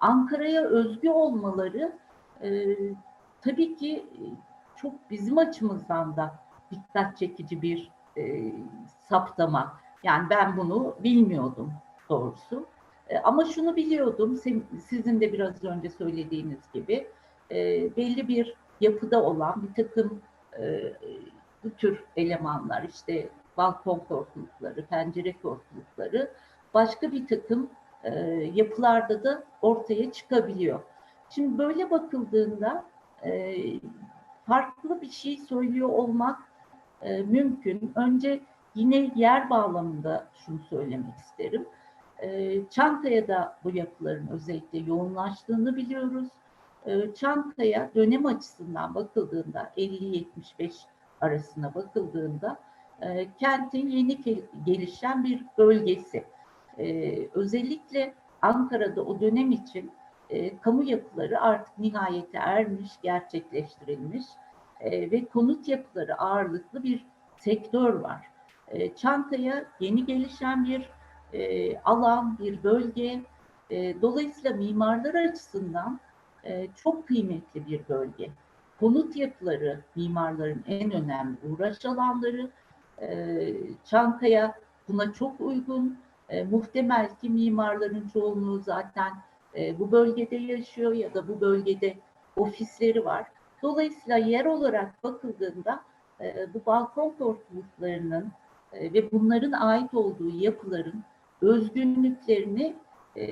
Ankara'ya özgü olmaları e, tabii ki çok bizim açımızdan da dikkat çekici bir e, saptama. Yani ben bunu bilmiyordum doğrusu. E, ama şunu biliyordum, sizin de biraz önce söylediğiniz gibi e, belli bir yapıda olan bir takım e, bu tür elemanlar işte balkon korkulukları, pencere korkulukları başka bir takım e, yapılarda da ortaya çıkabiliyor. Şimdi böyle bakıldığında e, farklı bir şey söylüyor olmak e, mümkün. Önce yine yer bağlamında şunu söylemek isterim. E, Çankaya'da bu yapıların özellikle yoğunlaştığını biliyoruz. E, Çankaya dönem açısından bakıldığında 50-75 arasına bakıldığında e, kentin yeni gel- gelişen bir bölgesi. E, özellikle Ankara'da o dönem için e, kamu yapıları artık nihayete ermiş, gerçekleştirilmiş e, ve konut yapıları ağırlıklı bir sektör var. E, Çankaya yeni gelişen bir e, alan, bir bölge. E, dolayısıyla mimarlar açısından e, çok kıymetli bir bölge. Konut yapıları mimarların en önemli uğraş alanları. E, Çankaya buna çok uygun. E, muhtemel ki mimarların çoğunluğu zaten e, bu bölgede yaşıyor ya da bu bölgede ofisleri var. Dolayısıyla yer olarak bakıldığında e, bu balkon korkuluklarının e, ve bunların ait olduğu yapıların özgünlüklerini e,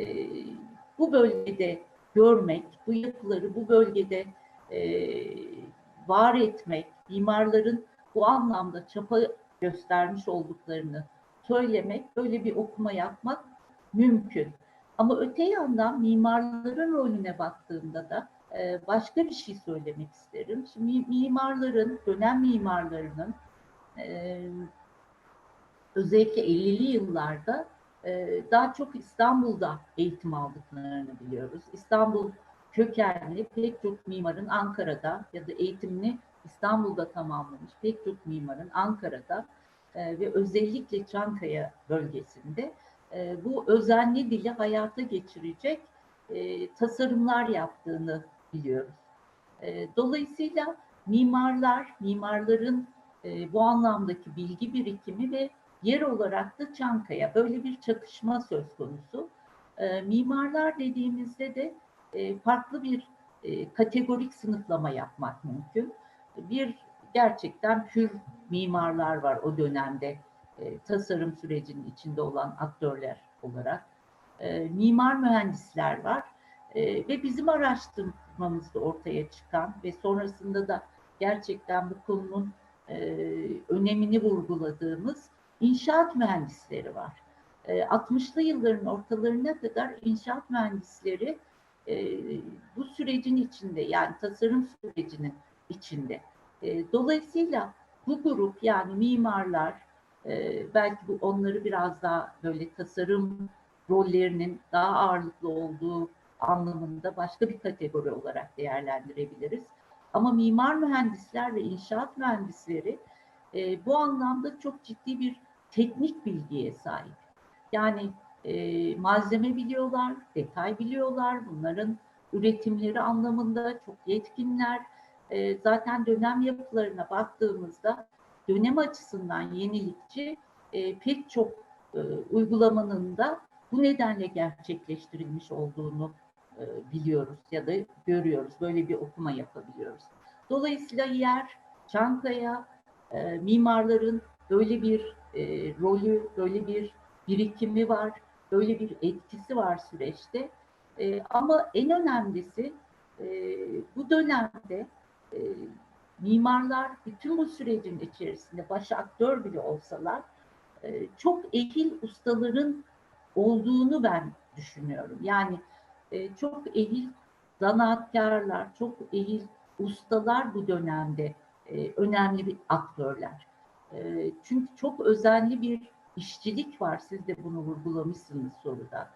bu bölgede görmek, bu yapıları bu bölgede e, var etmek, mimarların bu anlamda çapa göstermiş olduklarını söylemek, böyle bir okuma yapmak mümkün. Ama öte yandan mimarların rolüne baktığımda da e, başka bir şey söylemek isterim. Şimdi mi- mimarların, dönem mimarlarının e, özellikle 50'li yıllarda e, daha çok İstanbul'da eğitim aldıklarını biliyoruz. İstanbul kökenli pek çok mimarın Ankara'da ya da eğitimini İstanbul'da tamamlamış pek çok mimarın Ankara'da e, ve özellikle Çankaya bölgesinde e, bu özenli dili hayata geçirecek e, tasarımlar yaptığını biliyoruz. E, dolayısıyla mimarlar, mimarların e, bu anlamdaki bilgi birikimi ve yer olarak da Çankaya böyle bir çakışma söz konusu. E, mimarlar dediğimizde de e, farklı bir e, kategorik sınıflama yapmak mümkün. Bir gerçekten pür mimarlar var o dönemde e, tasarım sürecinin içinde olan aktörler olarak. E, mimar mühendisler var E, ve bizim araştırmamızda ortaya çıkan ve sonrasında da gerçekten bu konunun e, önemini vurguladığımız inşaat mühendisleri var. E, 60'lı yılların ortalarına kadar inşaat mühendisleri e, bu sürecin içinde yani tasarım sürecinin içinde. E, dolayısıyla bu grup yani mimarlar e, belki bu onları biraz daha böyle tasarım rollerinin daha ağırlıklı olduğu anlamında başka bir kategori olarak değerlendirebiliriz. Ama mimar mühendisler ve inşaat mühendisleri e, bu anlamda çok ciddi bir teknik bilgiye sahip. Yani e, malzeme biliyorlar, detay biliyorlar, bunların üretimleri anlamında çok yetkinler. E, zaten dönem yapılarına baktığımızda dönem açısından yenilikçi e, pek çok e, uygulamanın da bu nedenle gerçekleştirilmiş olduğunu e, biliyoruz ya da görüyoruz. Böyle bir okuma yapabiliyoruz. Dolayısıyla yer, Çankaya, e, mimarların böyle bir e, rolü, böyle bir birikimi var, böyle bir etkisi var süreçte. E, ama en önemlisi e, bu dönemde e, mimarlar bütün bu sürecin içerisinde baş aktör bile olsalar e, çok ehil ustaların olduğunu ben düşünüyorum. Yani e, çok ehil zanaatkarlar, çok ehil ustalar bu dönemde e, önemli bir aktörler. E, çünkü çok özenli bir işçilik var. Siz de bunu vurgulamışsınız soruda.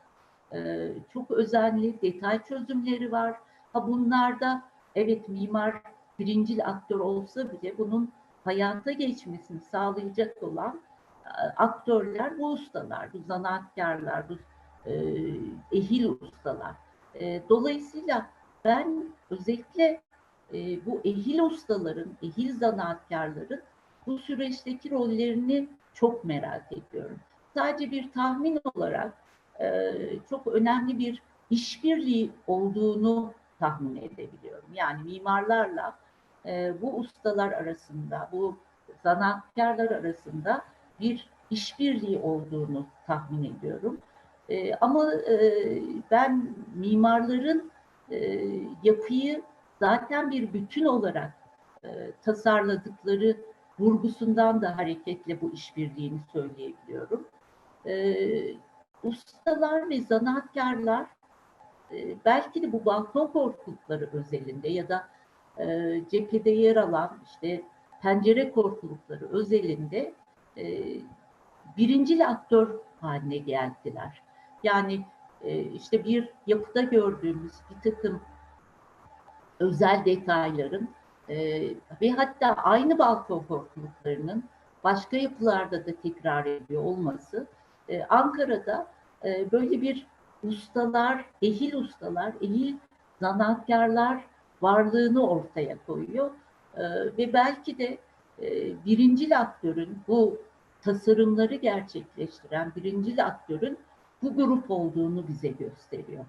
E, çok özenli detay çözümleri var. Ha bunlarda evet mimar birincil aktör olsa bile bunun hayata geçmesini sağlayacak olan e, aktörler bu ustalar, bu zanaatkarlar, bu e, ehil ustalar. E, dolayısıyla ben özellikle bu ehil ustaların, ehil zanaatkarların bu süreçteki rollerini çok merak ediyorum. Sadece bir tahmin olarak çok önemli bir işbirliği olduğunu tahmin edebiliyorum. Yani mimarlarla e, bu ustalar arasında, bu zanaatkarlar arasında bir işbirliği olduğunu tahmin ediyorum. E, ama e, ben mimarların e, yapıyı zaten bir bütün olarak e, tasarladıkları vurgusundan da hareketle bu işbirliğini söyleyebiliyorum. E, ustalar ve zanaatkarlar e, belki de bu balkon korkulukları özelinde ya da e, cephede yer alan işte pencere korkulukları özelinde e, birincil aktör haline geldiler. Yani e, işte bir yapıda gördüğümüz bir takım özel detayların e, ve hatta aynı balkon korkuluklarının başka yapılarda da tekrar ediyor olması e, Ankara'da e, böyle bir ustalar, ehil ustalar, ehil zanaatkarlar varlığını ortaya koyuyor. E, ve belki de e, birincil aktörün bu tasarımları gerçekleştiren birincil aktörün bu grup olduğunu bize gösteriyor.